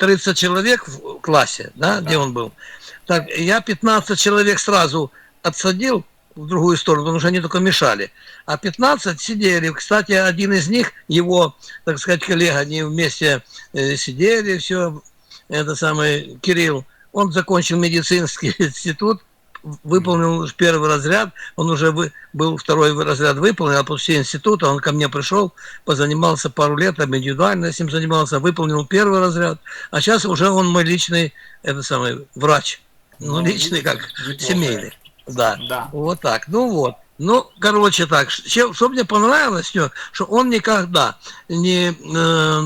30 человек в классе, да, где он был. Так, я 15 человек сразу отсадил в другую сторону, потому что они только мешали. А 15 сидели. Кстати, один из них, его, так сказать, коллега, они вместе э, сидели, все, это самый Кирилл, он закончил медицинский институт, выполнил первый разряд, он уже вы, был второй разряд выполнил, а после института он ко мне пришел, позанимался пару лет, там индивидуально этим занимался, выполнил первый разряд, а сейчас уже он мой личный, это самый, врач. Ну, Ну, личный, как неплохо. семейный. Да. Да. Вот так. Ну вот. Ну, короче так, что, что мне понравилось, что, что он никогда не, э,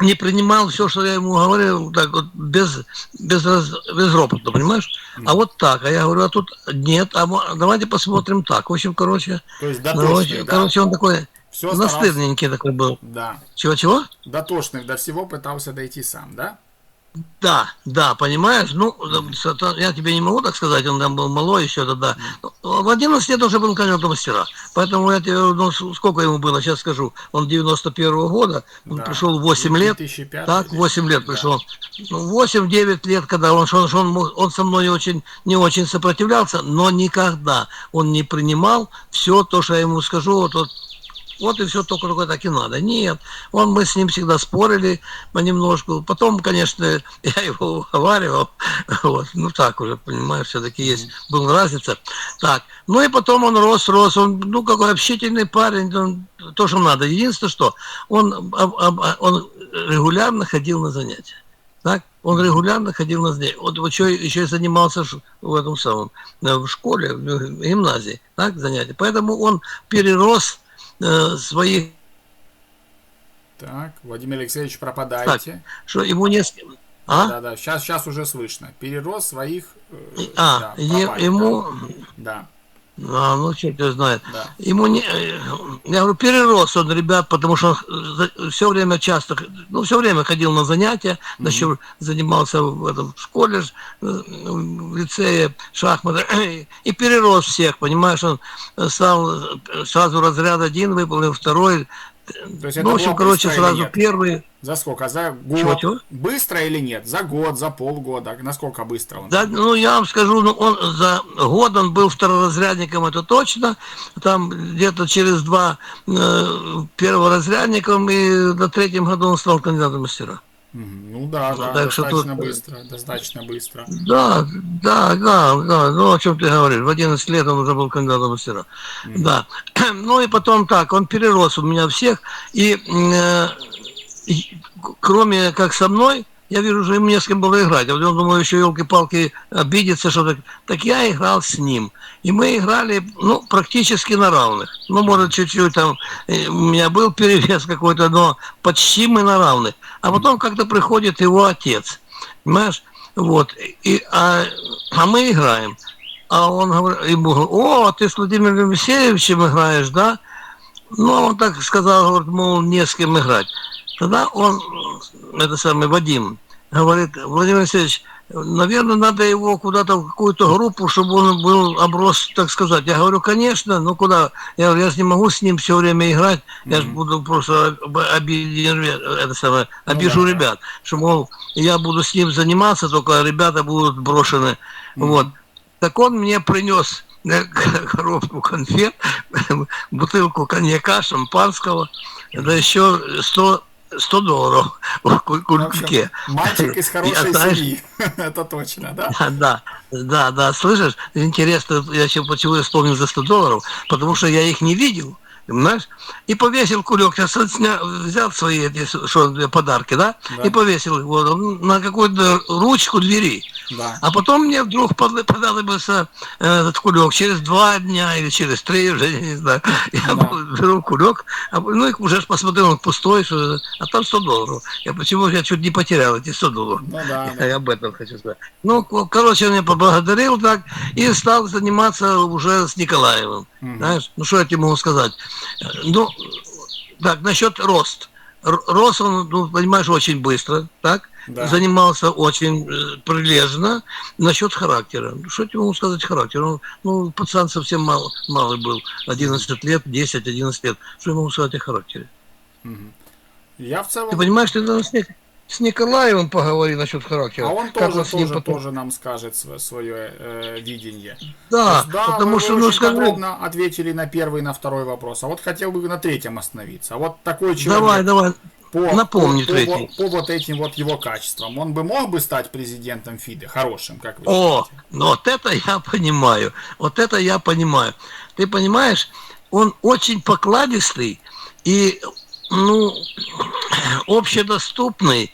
не принимал все, что я ему говорил, так вот, без, без, раз, без ропота, понимаешь? А вот так. А я говорю, а тут нет, а давайте посмотрим так. В общем, короче, То есть ну, дотошный, очень- да? короче, он такой Все старался. настырненький такой был. Да. Чего-чего? Дотошный до всего пытался дойти сам, да? Да, да, понимаешь, ну, я тебе не могу так сказать, он там был малой еще тогда. Ну, В 11 лет уже был кандидат мастера, поэтому я тебе, ну, сколько ему было, сейчас скажу, он 91 года, он Да. пришел 8 лет, 2005 так, или- 8 лет да. пришел. Ну, 8-9 лет, когда он, он, он, мог- он со мной очень, не очень сопротивлялся, но никогда он не принимал все то, что я ему скажу, вот, вот вот и все только только так и надо. Нет, он, мы с ним всегда спорили понемножку. Потом, конечно, я его уговаривал. Вот, ну так уже, понимаешь, все-таки есть, была разница. Так, ну и потом он рос, рос, он, ну, какой общительный парень, он, то, что надо. Единственное, что он, он регулярно ходил на занятия. Так? Он регулярно ходил на занятия. Вот, вот еще, еще и занимался в этом самом, э, в школе, в гимназии, так, занятия. Поэтому он перерос э, своих, Так, Владимир Алексеевич, так, пропадаете. что ему не с кем. А? Да, да, сейчас, сейчас уже слышно. Перерос своих... э, А, да, пропали, ему, Да, а, ну, черт его знает. да. Ему не, э, я говорю, перерос он, ребят, потому что он все время часто, ну, все время ходил на занятия, еще занимался в этом в школе, э, в лицее шахматы, и перерос всех, понимаешь, он стал э, сразу разряд один, выполнил второй, То есть ну, в общем, короче, сразу нет? первый, За сколько? За год? Чего-чего? Быстро или нет? За год, за полгода? Насколько быстро он? Да, ну я вам скажу, ну он за год он был второразрядником, это точно. Там где-то через два э, перворазрядником, и на третьем году он стал кандидатом мастера. Ну да, да, так что достаточно тут- быстро, достаточно быстро. Да, да, да, да, ну о чем ты говоришь, в 11 лет он уже был кандидатом мастера. Да. Ну и потом так, он перерос у меня всех, и, э, и кроме как со мной, я вижу, что им не с кем было играть. А вот он, думаю, еще елки-палки обидится, что так. Так я играл с ним. И мы играли, ну, практически на равных. Ну, может, чуть-чуть там э, у меня был перевес какой-то, но почти мы на равных. А потом как-то приходит его отец. Понимаешь? Вот. И, а, а мы играем. А он говорит, ему говорит, о, ты с Владимиром Алексеевичем играешь, да? Ну, он так сказал, говорит, мол, не с кем играть. Тогда он, это самый Вадим, говорит, Владимир Алексеевич, наверное, надо его куда-то в какую-то группу, чтобы он был оброс, так сказать. Я говорю, конечно, ну куда? Я говорю, я же не могу с ним все время играть, я же буду просто об- обиден, это самое, обижу да, да. ребят, что, мол, я буду с ним заниматься, только ребята будут брошены. Вот. Так он мне принес э, коробку конфет, бутылку коньяка, шампанского, да еще 100, 100 долларов в кульке. мальчик из хорошей Я, знаешь, семьи. Это точно, да? Да, да, да, да, слышишь, интересно, я еще почему я вспомнил за 100 долларов, потому что я их не видел, понимаешь, и повесил кулек, я со- сня- взял свои эти что, подарки, да, Да. и повесил его на какую-то ручку двери. Да. А потом мне вдруг понадобился э, этот кулек через два дня или через три, уже не знаю. Я Да. беру кулек, а, ну и уже посмотрел, он пустой, что, а там 100 долларов. Я почему я чуть не потерял эти 100 долларов. Ну да, да. Я об этом хочу сказать. Ну, ко- короче, он меня поблагодарил так и стал заниматься уже с Николаевым. Знаешь, ну что я тебе могу сказать? Ну, так, насчет рост. Рос он, ну, понимаешь, очень быстро, так? Да. Занимался очень э, прилежно. Насчет характера. Ну, Что я тебе могу сказать характер? Он, ну, пацан совсем мал, малый был. 11 лет, 10-11 лет. Что я могу сказать о характере? Я в Ты целом... понимаешь, что это на свете? С Николаевым поговори насчет характера. А он как тоже, вот с ним тоже, потом- тоже нам скажет св- свое э, видение. Да, есть, да, потому вы что, ну, подробно ответили на первый и на второй вопрос. А вот хотел бы на третьем остановиться. А вот такой человек... давай, давай, по, напомни по, по третий. вот- по вот этим вот его качествам. Он бы мог бы стать президентом ФИДы хорошим, как вы О, считаете? ну вот это я понимаю. Вот это я понимаю. Ты понимаешь, он очень покладистый и, ну, общедоступный.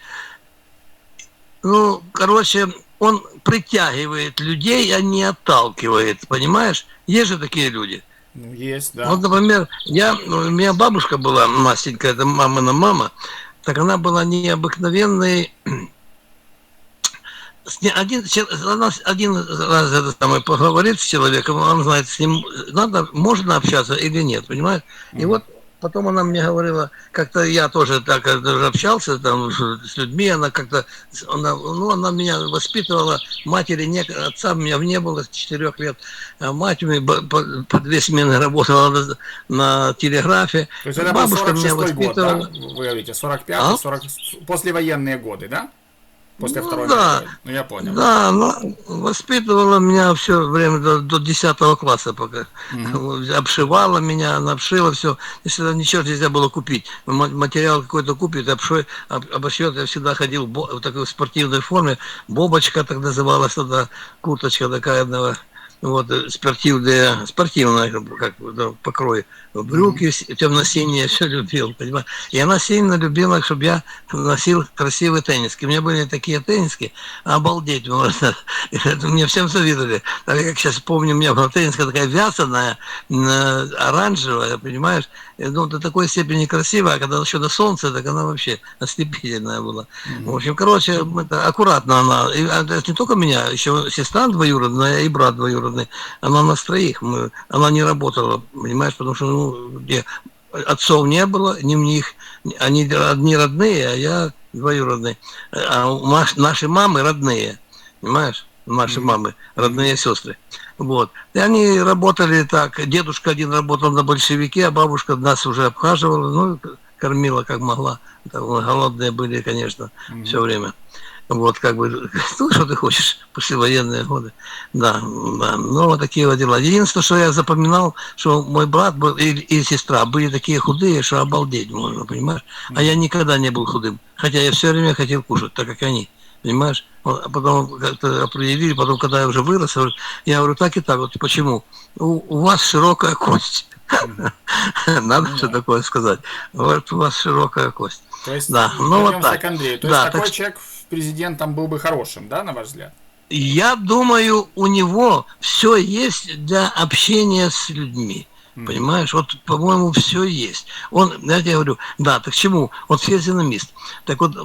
Ну, короче, он притягивает людей, а не отталкивает, понимаешь? Есть же такие люди. Ну, есть, да. Вот, например, я, у меня бабушка была, Настенька, это мамина мама, так она была необыкновенной... Один, она один раз это самое поговорит с человеком, он знает, с ним надо, можно общаться или нет, понимаешь? И вот потом она мне говорила, как-то я тоже так общался там с людьми, она как-то, она, ну, она меня воспитывала, матери нет, отца у меня не было с четырех лет, а мать у меня по, по две смены работала на, на телеграфе, То есть это был бабушка меня 46 год, да? воспитывала. Вы говорите, 45 А? 40 послевоенные годы, да? После Ну, Второй да. мировой. Ну, я понял. Да, она воспитывала меня все время до, до 10 класса пока. Обшивала меня, она обшила все. Если ничего нельзя было купить. Ма- Материал какой-то купит, обшой, об- обошьет. Я всегда ходил в такой спортивной форме. Бобочка так называлась тогда, курточка такая одного. Вот, э, спортивная, спортивная, как да, покрой. Брюки темно-синие, все любил, понимаешь? И она сильно любила, чтобы я носил красивые тенниски. У меня были такие тенниски, обалдеть можно. Это Мне всем завидовали. Так как сейчас помню, у меня была тенниска такая вязаная, м, оранжевая, понимаешь? И, Ну, до такой степени красивая, а когда еще до солнца, так она вообще ослепительная была. В общем, короче, это, аккуратно она. И, а, это не только меня, еще сестра двоюродная и брат двоюродный. Она нас троих. Мы, она не работала, понимаешь, потому что, ну, где отцов не было, ни у них, они одни родные, а я двоюродный. А у наш- наши мамы родные, понимаешь? Наши мамы, родные сестры. Вот. И они работали так. Дедушка один работал на большевике, а бабушка нас уже обхаживала, ну, кормила как могла. Там голодные были, конечно, все время. Вот, как бы, ну, что ты хочешь, послевоенные годы. Да, да, ну, вот такие вот дела. Единственное, что я запоминал, что мой брат был, и, и сестра были такие худые, что обалдеть можно, понимаешь? А я никогда не был худым, хотя я все время хотел кушать, так как они. Понимаешь? А потом как-то определили, потом, когда я уже вырос, я говорю- я говорю, так и так, вот почему? У, у вас широкая кость. Надо же такое сказать. Вот у вас широкая кость. То есть, Да, ну вот так. к Андрею. То Да, есть такой так- человек президентом был бы хорошим, да, на ваш взгляд? Я думаю, у него все есть для общения с людьми. Понимаешь, вот, по-моему, все есть. Он, я тебе говорю, да, так к чему? Он физиономист. Так вот,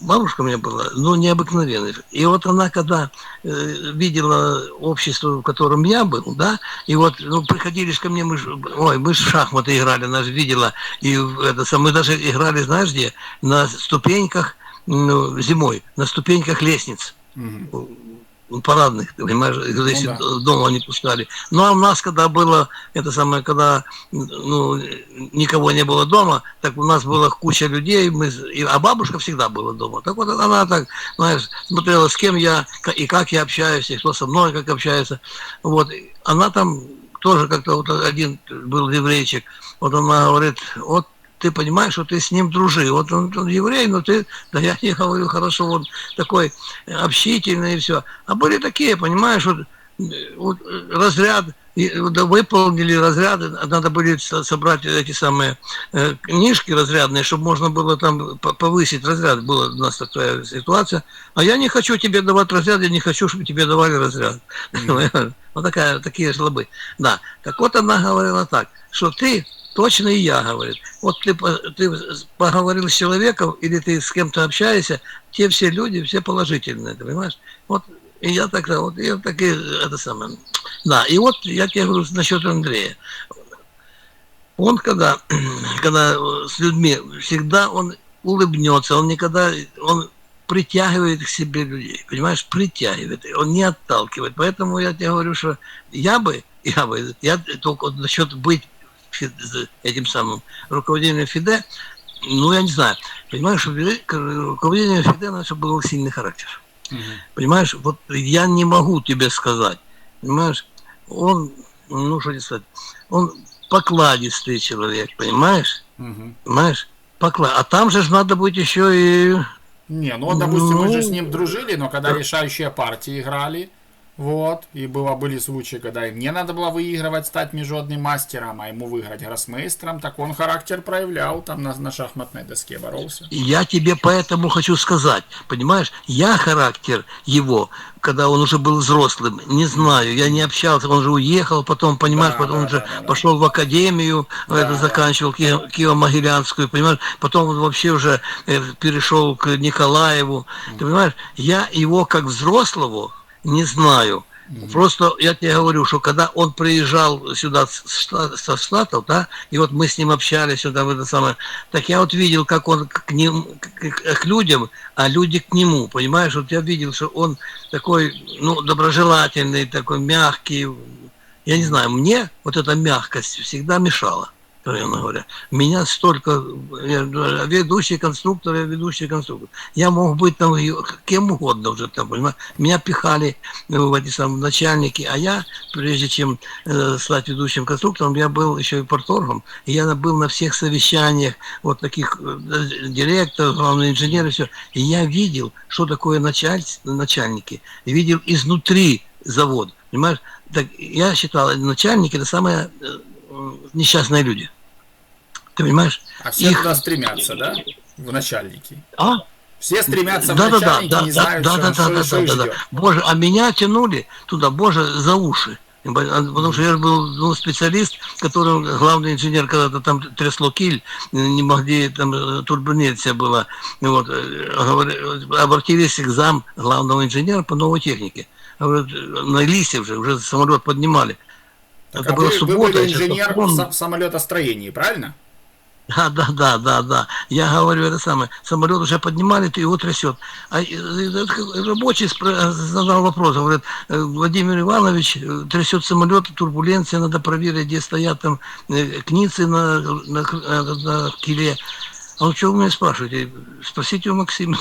бабушка у меня была, ну, необыкновенная. И вот она, когда э, видела общество, в котором я был, да, и вот, ну, приходили ж ко мне, мы ж, ой, мы в шахматы играли, она же видела, и это, мы даже играли, знаешь где, на ступеньках, ну, зимой, на ступеньках лестниц ну, парадных, ты понимаешь, если да. дома не пускали. Ну, а у нас, когда было, это самое, когда, ну, никого не было дома, так у нас была куча людей, мы, и- а бабушка всегда была дома. Так вот она так, знаешь, смотрела, с кем я, и как я общаюсь, и кто со мной как общается. Вот, она там тоже как-то, вот один был еврейчик, вот она говорит, вот ты понимаешь, что ты с ним дружи. Вот он, он еврей, но ты, да я не говорю, хорошо, он такой общительный и все. А были такие, понимаешь, вот, э, вот, э, разряд, выполнили разряды, надо были со- собрать эти самые э, книжки разрядные, чтобы можно было там по- повысить разряд. Была у нас такая ситуация. А я не хочу тебе давать разряд, я не хочу, чтобы тебе давали разряд. Вот такая, такие слабы. Да. Так вот она говорила так, что ты точно и я, говорит. Вот ты, ты поговорил с человеком или ты с кем-то общаешься, те все люди, все положительные, понимаешь? Вот и я так, вот я так и это самое. Да, и вот я тебе говорю насчет Андрея. Он когда, когда с людьми, всегда он улыбнется, он никогда, он притягивает к себе людей, понимаешь, притягивает, он не отталкивает. Поэтому я тебе говорю, что я бы, я бы, я только насчет быть этим самым руководителем ФИДЕ, ну, я не знаю, понимаешь, руководителем Фидена, чтобы был сильный характер. Понимаешь, вот я не могу тебе сказать, понимаешь, он, ну, что сказать, он покладистый человек, понимаешь? Угу. Понимаешь? Поклад... А там же надо быть еще и... Не, ну, допустим, мы же Ну, с ним дружили, но когда решающие партии играли, вот, и было, были случаи, когда и мне надо было выигрывать, стать международным мастером, а ему выиграть гроссмейстером, так он характер проявлял, там на, на шахматной доске боролся. Я тебе поэтому хочу сказать, понимаешь, я характер его, когда он уже был взрослым, не знаю, я не общался, он же уехал, потом, понимаешь, Да, потом да, он же да, да, да. пошел в академию, Да, это да. заканчивал Ки- Киево-Могилянскую, понимаешь, потом он вообще уже э, перешел к Николаеву, ты понимаешь, я его как взрослого не знаю. Просто я тебе говорю, что когда он приезжал сюда со Штатов, да, и вот мы с ним общались сюда в это самое, так я вот видел, как он к ним, к, к- к людям, а люди к нему, понимаешь, вот я видел, что он такой, ну, доброжелательный, такой мягкий. Я не знаю, мне вот эта мягкость всегда мешала, откровенно говоря. Меня столько, я ведущий конструктор, я ведущий конструктор. Я мог быть там кем угодно уже там, понимаешь. Меня пихали э, в эти самые начальники, а я, прежде чем э, стать ведущим конструктором, я был еще и порторгом, я был на всех совещаниях, вот таких э, директоров, главный инженер и все. И я видел, что такое началь... начальники, видел изнутри завод, понимаешь. Так я считал, начальники это самые э, несчастные люди. Ты понимаешь? А все Их- туда стремятся, да? В начальники. А? Все стремятся в Да, да, да, начальники, да, не да, знают, да, что, да, что- да, что да, да, да. ждет. Боже, а меня тянули туда, боже, за уши. Потому что я был ну, специалист, который главный инженер, когда-то там трясло киль, не могли, там э, турбуленция была. Вот, э, обратились к зам главного инженера по новой технике. Говорят, на лисе уже, уже самолет поднимали. Так, Это а была вы, вы суббота, были я сейчас инженер в самолетостроении, правильно? Да, да, да, да, да. Я говорю это самое. Самолет уже поднимали, ты его трясет. А э, э, рабочий спра- задал вопрос, говорит, э, Владимир Иванович, э, трясет самолет, турбуленция, надо проверить, где стоят там э, кницы на, на, э, на киле. А он что вы меня спрашиваете? Спросите у Максима.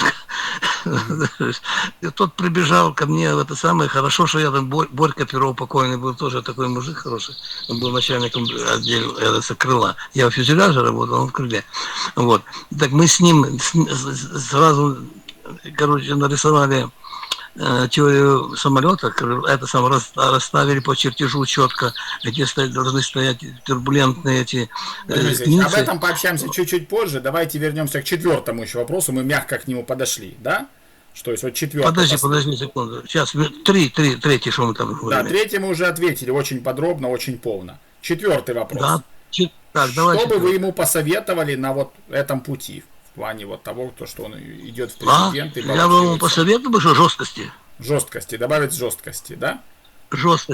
И Тот прибежал ко мне в это самое. Хорошо, что я там Бор- Борька Перов покойный был тоже такой мужик хороший. Он был начальником отдела э, крыла. Я в фюзеляже работал, он в крыле. Вот. Так мы с ним сразу, короче, нарисовали теорию самолета, это сам рас- расставили по чертежу четко, где стоят, должны стоять турбулентные эти э, об этом пообщаемся чуть-чуть позже. Давайте вернемся к четвертому еще вопросу. Мы мягко к нему подошли, да? Что есть вот четвертый. Подожди, пос- подожди секунду. Сейчас, три, три, третий, что мы там Да, говорили. третий мы уже ответили очень подробно, очень полно. Четвертый вопрос. Да, чет- так, давай. Что бы вы четвертый. ему посоветовали на вот этом пути? В плане вот того, то, что он идет в А? президенты. Я бы ему посоветовал бы, жесткости. Жесткости, добавить жесткости, да? Жесткости.